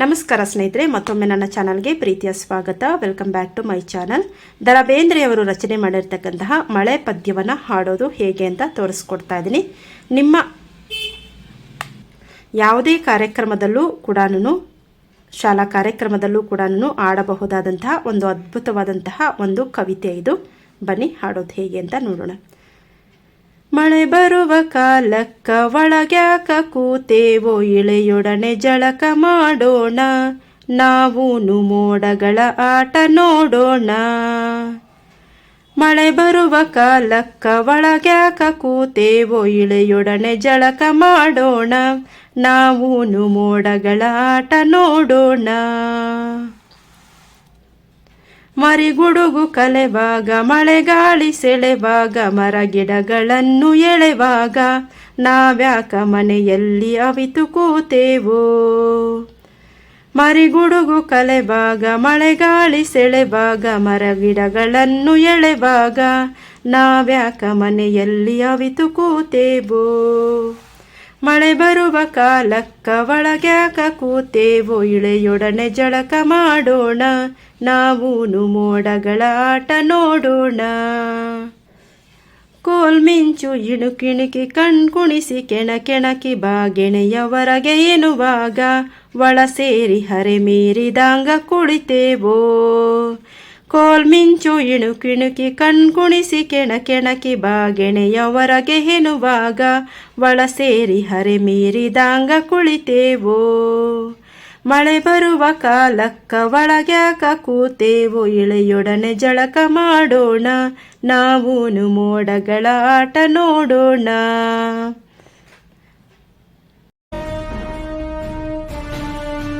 ನಮಸ್ಕಾರ ಸ್ನೇಹಿತರೆ, ಮತ್ತೊಮ್ಮೆ ನನ್ನ ಚಾನಲ್ಗೆ ಪ್ರೀತಿಯ ಸ್ವಾಗತ. Welcome back to my channel ದರ ಬೇಂದ್ರೆಯವರು ರಚನೆ ಮಾಡಿರ್ತಕ್ಕಂತಹ ಮಳೆ ಪದ್ಯವನ್ನು ಹಾಡೋದು ಹೇಗೆ ಅಂತ ತೋರಿಸ್ಕೊಡ್ತಾ ಇದ್ದೀನಿ. ನಿಮ್ಮ ಯಾವುದೇ ಕಾರ್ಯಕ್ರಮದಲ್ಲೂ ಕೂಡ ಶಾಲಾ ಕಾರ್ಯಕ್ರಮದಲ್ಲೂ ಕೂಡ ಆಡಬಹುದಾದಂತಹ ಒಂದು ಅದ್ಭುತವಾದಂತಹ ಒಂದು ಕವಿತೆ ಇದು. ಬನ್ನಿ, ಹಾಡೋದು ಹೇಗೆ ಅಂತ ನೋಡೋಣ. ಮಳೆ ಬರುವ ಕಾಲಕ್ಕ ಒಳಗ್ಯಾಕ ಕೂತೇವೋ, ಇಳೆಯೊಡನೆ ಜಳಕ ಮಾಡೋಣ. ನಾವೂನು ಮೋಡಗಳ ಆಟ ನೋಡೋಣ. ಮಳೆ ಬರುವ ಕಾಲಕ್ಕ ಒಳಗ್ಯಾಕ ಕೂತೇವೋ, ಇಳೆಯೊಡನೆ ಜಳಕ ಮಾಡೋಣ. ನಾವೂನು ಮೋಡಗಳ ಆಟ ನೋಡೋಣ. ಮರಿಗುಡುಗು ಕಲೆವಾಗ, ಮಳೆಗಾಳಿ ಸೆಳೆವಾಗ ಮರಗಿಡಗಳನ್ನು ಎಳೆವಾಗ, ನಾವ್ಯಾಕ ಮನೆಯಲ್ಲಿ ಅವಿತು ಕೂತೇವೋ. ಮರಿಗುಡುಗು ಕಲೆವಾಗ, ಮಳೆಗಾಳಿ ಸೆಳೆವಾಗ ಮರಗಿಡಗಳನ್ನು ಎಳೆವಾಗ, ನಾವ್ಯಾಕ ಮನೆಯಲ್ಲಿ ಅವಿತು ಕೂತೇವೋ. ಮಳೆ ಬರುವ ಕಾಲಕ್ಕ ಒಳಗ್ಯಾಕ ಕೂತೇವೋ, ಇಳೆಯೊಡನೆ ಜಳಕ ಮಾಡೋಣ. ನಾವೂನು ಮೋಡಗಳ ಆಟ ನೋಡೋಣ. ಕೋಲ್ಮಿಂಚು ಇಣುಕಿಣುಕಿ ಕಣ್ಕುಣಿಸಿ ಕೆಣ ಕೆಣಕಿ ಬಾಗೆಣೆಯವರಗೆ ಎನ್ನುವಾಗ ಒಳ ಸೇರಿ, ಹರೆ ಮೀರಿದಾಂಗ ಕುಳಿತೇವೋ. ಕೋಲ್ಮಿಂಚು ಇಣುಕಿಣುಕಿ ಕೆಣ ಕೆಣಕಿ ಬಾಗೆಣೆಯವರಗೆ ಹೆನುವಾಗ ಒಳ ಸೇರಿ ಹರೆ ಮೀರಿದಾಂಗ ಕುಳಿತೇವೋ. ಮಳೆ ಬರುವ ಕಾಲಕ್ಕ ಒಳಗ್ಯಾಕ ಕೂತೇವೋ. ಇಳೆಯೊಡನೆ ಜಳಕ ಮಾಡೋಣ, ನಾವೂನು ಮೋಡಗಳ ಆಟ ನೋಡೋಣ.